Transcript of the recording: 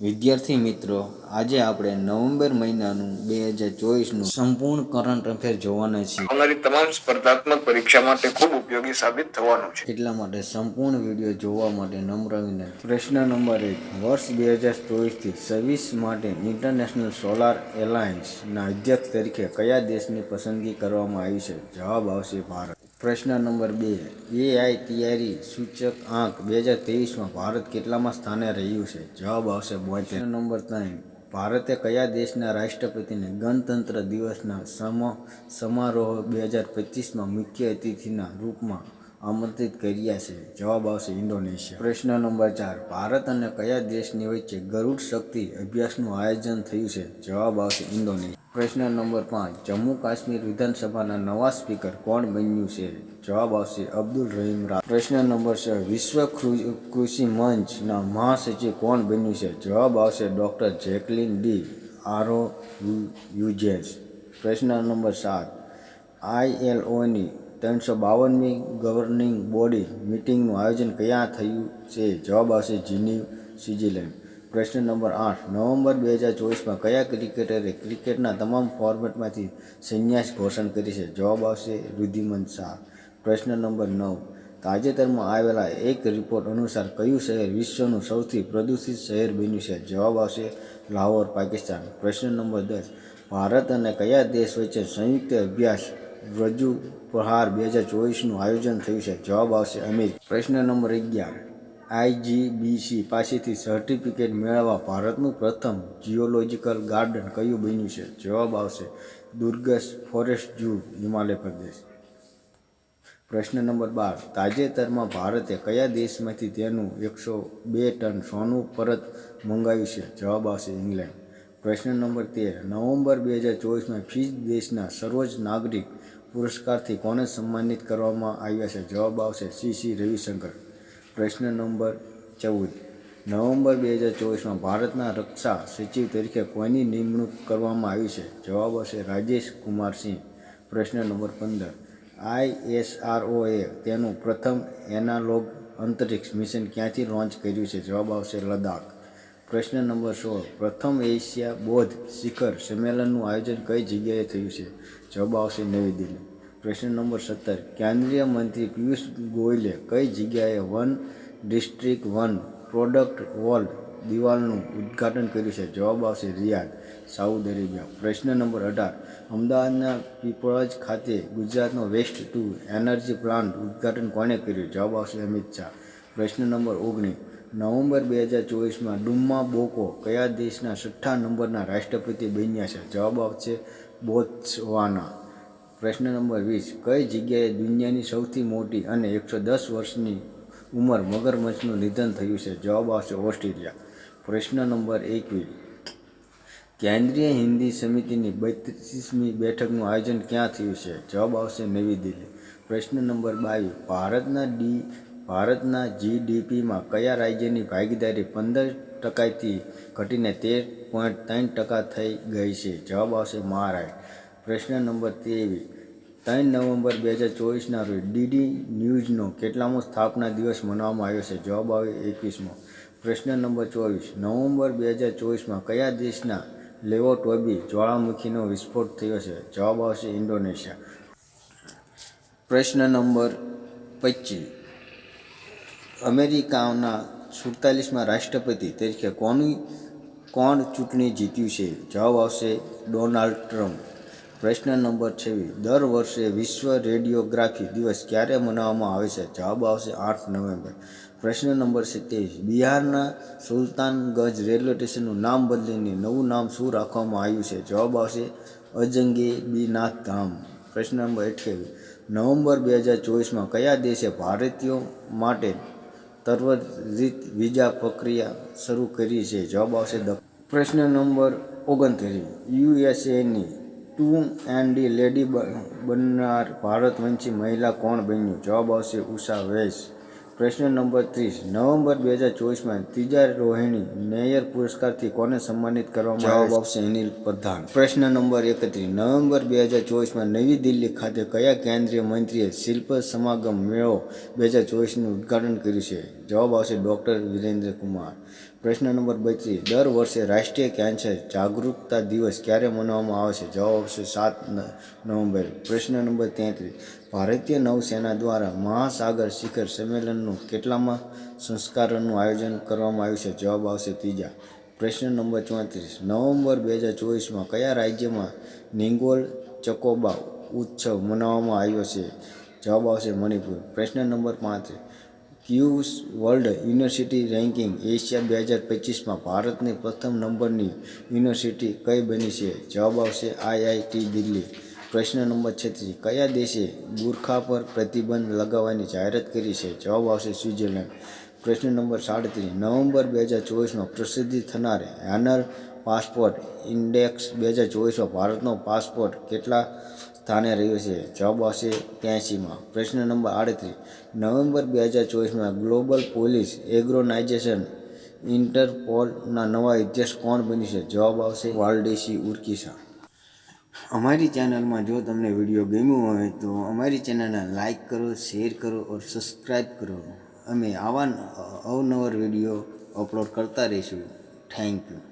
વિદ્યાર્થી મિત્રો આજે આપણે નવેમ્બર મહિનાનું બે હજાર ચોવીસનું સંપૂર્ણ કરંટ અફેર જોવાના છીએ. અમારી તમામ સ્પર્ધાત્મક પરીક્ષા માટે ખૂબ ઉપયોગી સાબિત થવાનું છે. એટલા માટે સંપૂર્ણ વીડિયો જોવા માટે નમ્ર વિનંતી. પ્રશ્ન નંબર એક વર્ષ બે હજાર ચોવીસથી સર્વિસ માટે ઇન્ટરનેશનલ સોલાર એલાયન્સના અધ્યક્ષ તરીકે કયા દેશની પસંદગી કરવામાં આવી છે? જવાબ આવશે ભારત. પ્રશ્ન નંબર બે. એઆઈ તૈયારી સૂચક આંક બે હજાર ત્રેવીસમાં ભારત કેટલામાં સ્થાને રહ્યું છે? જવાબ આવશે બોતેર. નંબર ત્રણ. ભારતે કયા દેશના રાષ્ટ્રપતિને ગણતંત્ર દિવસના સમ, સમારોહ બે હજાર પચીસમાં મુખ્ય અતિથિના રૂપમાં આમંત્રિત કર્યા છે. જવાબ આવશે ઇન્ડોનેશિયા. પ્રશ્ન નંબર ચાર. ભારત અને કયા દેશની વચ્ચે ગરુડ શક્તિ અભ્યાસનું આયોજન થયું છે? જવાબ આવશે ઇન્ડોનેશિયા. પ્રશ્ન નંબર પાંચ. જમ્મુ કાશ્મીર વિધાનસભાના નવા સ્પીકર કોણ બન્યું છે? જવાબ આવશે અબ્દુલ રહીમ રા પ્રશ્ન નંબર છ. વિશ્વ કૃષિ મંચના મહાસચિવ કોણ બન્યું છે? જવાબ આવશે ડૉક્ટર જેકલિન ડી. આરો યુજેસ પ્રશ્ન નંબર સાત. આઈએલઓની ત્રણસો બાવનમી ગવર્નિંગ બોડી મિટિંગનું આયોજન ક્યાં થયું છે? જવાબ આવશે જીનીવ સ્વિટ્ઝરલેન્ડ. પ્રશ્ન નંબર આઠ. નવેમ્બર બે હજાર ચોવીસમાં કયા ક્રિકેટરે ક્રિકેટના તમામ ફોર્મેટમાંથી સંન્યાસ ઘોષણ કરી છે? જવાબ આવશે રુધિમન શાહ. પ્રશ્ન નંબર નવ. તાજેતરમાં આવેલા એક રિપોર્ટ અનુસાર કયું શહેર વિશ્વનું સૌથી પ્રદૂષિત શહેર બન્યું છે? જવાબ આવશે લાહોર, પાકિસ્તાન. પ્રશ્ન નંબર દસ. ભારત અને કયા દેશ વચ્ચે સંયુક્ત અભ્યાસ રજૂ પ્રહાર બે હજાર ચોવીસનું આયોજન થયું છે. જવાબ આવશે અમીર. પ્રશ્ન નંબર અગિયાર. આઈજીબીસી પાસેથી સર્ટિફિકેટ મેળવવા ભારતનું પ્રથમ જિયોલોજિકલ ગાર્ડન કયું બન્યું છે? જવાબ આવશે દુર્ગસ ફોરેસ્ટ ઝૂ, હિમાલય પ્રદેશ. પ્રશ્ન નંબર બાર. તાજેતરમાં ભારતે કયા દેશમાંથી તેનું એકસો બે ટન સોનું પરત મંગાવ્યું છે? જવાબ આવશે ઇંગ્લેન્ડ. પ્રશ્ન નંબર તેર. નવેમ્બર બે હજાર ચોવીસમાં ફીજ દેશના સર્વોચ્ચ નાગરિક પુરસ્કારથી કોને સન્માનિત કરવામાં આવ્યા છે? જવાબ આવશે શ્રી શ્રી રવિશંકર. પ્રશ્ન નંબર ચૌદ. નવેમ્બર બે હજાર ચોવીસમાં ભારતના રક્ષા સચિવ તરીકે કોની નિમણૂક કરવામાં આવી છે? જવાબ આવશે રાજેશ કુમાર સિંહ. પ્રશ્ન નંબર પંદર. આઈએસઆરઓએ તેનું પ્રથમ એનાલોગ અંતરિક્ષ મિશન ક્યાંથી લોન્ચ કર્યું છે? જવાબ આવશે લદ્દાખ. પ્રશ્ન નંબર સોળ. પ્રથમ એશિયા બૌદ્ધ શિખર સંમેલનનું આયોજન કઈ જગ્યાએ થયું છે? જવાબ આવશે નવી દિલ્હી. પ્રશ્ન નંબર સત્તર. કેન્દ્રીય મંત્રી પિયુષ ગોયલે કઈ જગ્યાએ one district one product world દિવાલનું ઉદ્ઘાટન કર્યું છે? જવાબ આવશે રિયાદ, સાઉદ અરેબિયા. પ્રશ્ન નંબર અઢાર. અમદાવાદના પીપળજ ખાતે ગુજરાતનો વેસ્ટ ટુ એનર્જી પ્લાન્ટ ઉદ્ઘાટન કોણે કર્યું? જવાબ આવશે અમિત શાહ. પ્રશ્ન નંબર ઓગણીસ. નવેમ્બર બે હજાર ચોવીસમાં ડુમ્મા બોકો કયા દેશના છઠ્ઠા નંબરના રાષ્ટ્રપતિ બન્યા છે? જવાબ આવશે બોત્સવાના. પ્રશ્ન નંબર વીસ. કઈ જગ્યાએ દુનિયાની સૌથી મોટી અને એકસો દસ વર્ષની ઉંમર મગરમચ્છનું નિધન થયું છે? જવાબ આવશે ઓસ્ટ્રેલિયા. પ્રશ્ન નંબર એકવીસ. કેન્દ્રીય હિન્દી સમિતિની બત્રીસમી બેઠકનું આયોજન ક્યાં થયું છે? જવાબ આવશે નવી દિલ્હી. પ્રશ્ન નંબર બાવીસ. ભારતના ડી ભારતના જીડીપીમાં કયા રાજ્યની ભાગીદારી પંદર ટકાથી ઘટીને તેર પોઈન્ટ ત્રણ ટકા થઈ ગઈ છે? જવાબ આવશે મહારાષ્ટ્ર. પ્રશ્ન નંબર ત્રેવીસ. ત્રણ નવેમ્બર બે હજાર ચોવીસના રોજ ડીડી ન્યૂઝનો કેટલામો સ્થાપના દિવસ મનાવવામાં આવ્યો છે? જવાબ આવે એકવીસમો. પ્રશ્ન નંબર ચોવીસ. નવેમ્બર બે હજાર ચોવીસમાં કયા દેશના લેવોટોબી જ્વાળામુખીનો વિસ્ફોટ થયો છે? જવાબ આવશે ઇન્ડોનેશિયા. પ્રશ્ન નંબર પચીસ. અમેરિકાના સુડતાલીસમાં રાષ્ટ્રપતિ તરીકે કોની, કોણ ચૂંટણી જીત્યું છે? જવાબ આવશે ડોનાલ્ડ ટ્રમ્પ. પ્રશ્ન નંબર છવ્વીસ દર વર્ષે વિશ્વ રેડિયોગ્રાફી દિવસ ક્યારે મનાવવામાં આવે છે? જવાબ આવશે આઠ નવેમ્બર. પ્રશ્ન નંબર સત્યાવીસ, બિહારના સુલતાનગંજ રેલવે સ્ટેશનનું નામ બદલીને નવું નામ શું રાખવામાં આવ્યું છે? જવાબ આવશે અજંગે બીનાથ ધામ. પ્રશ્ન નંબર અઠ્યાવીસ, નવેમ્બર બે હજાર ચોવીસમાં કયા દેશે ભારતીયો માટે ત્વરિત વિઝા પ્રક્રિયા શરૂ કરી છે. જવાબ આવશે પ્રશ્ન નંબર ઓગણત્રીસ. યુએસએની ટુ એન્ડ ડી લેડી બનનાર ભારતવંશી મહિલા કોણ બન્યું? જવાબ આવશે ઉષા વૈશ. પ્રશ્ન નંબર ત્રીસ. નવેમ્બર બે હજાર ચોવીસમાં ત્રીજા રોહિણી મેયર પુરસ્કારથી કોને સન્માનિત કરવામાં જવાબ આવશે અનિલ પ્રધાન. પ્રશ્ન નંબર એકત્રીસ. નવેમ્બર બે હજાર ચોવીસમાં નવી દિલ્હી ખાતે કયા કેન્દ્રીય મંત્રીએ શિલ્પ સમાગમ મેળો બે હજાર ચોવીસનું ઉદ્ઘાટન કર્યું છે? જવાબ આવશે ડૉક્ટર વિરેન્દ્ર કુમાર. પ્રશ્ન નંબર બત્રીસ. દર વર્ષે રાષ્ટ્રીય કેન્સર જાગૃતતા દિવસ ક્યારે મનાવવામાં આવે છે જવાબ આવશે સાત નવેમ્બર. પ્રશ્ન નંબર તેત્રીસ. ભારતીય નૌસેના દ્વારા મહાસાગર શિખર સંમેલનનું કેટલામાં સંસ્કારનું આયોજન કરવામાં આવ્યું છે? જવાબ આવશે ત્રીજા. પ્રશ્ન નંબર ચોત્રીસ. નવેમ્બર બે હજાર ચોવીસમાં કયા રાજ્યમાં નિંગોલ ચકોબા ઉત્સવ મનાવવામાં આવ્યો છે? જવાબ આવશે મણિપુર. પ્રશ્ન નંબર પાંત્રીસ. QS world university ranking Asia બે હજાર પચીસમાં ભારતની પ્રથમ નંબરની યુનિવર્સિટી કઈ બની છે? જવાબ આવશે આઈઆઈટી દિલ્હી. પ્રશ્ન નંબર છત્રીસ. કયા દેશે બુરખા પર પ્રતિબંધ લગાવવાની જાહેરાત કરી છે? જવાબ આવશે સ્વિટ્ઝરલેન્ડ. પ્રશ્ન નંબર સાડત્રીસ. નવેમ્બર બે હજાર ચોવીસમાં પ્રસિદ્ધિ થનાર હેનર પાસપોર્ટ ઇન્ડેક્સ બે હજાર ચોવીસમાં ભારતનો પાસપોર્ટ કેટલા સ્થાને રહ્યો છે. જવાબ આવશે ત્યાંસીમાં પ્રશ્ન નંબર આડત્રીસ. નવેમ્બર બે હજાર ચોવીસમાં ગ્લોબલ પોલીસ એગ્રોનાઇઝેશન ઇન્ટરપોલના નવા અધ્યક્ષ કોણ બન્યું છે? જવાબ આવશે વાલડેસી ઉર્કિસા અમારી ચેનલમાં જો તમને વીડિયો ગમ્યો હોય તો અમારી ચેનલને લાઇક કરો શેર કરો ઓર સબસ્ક્રાઈબ કરો. અમે આવા અવનવર વીડિયો અપલોડ કરતા રહીશું. Thank you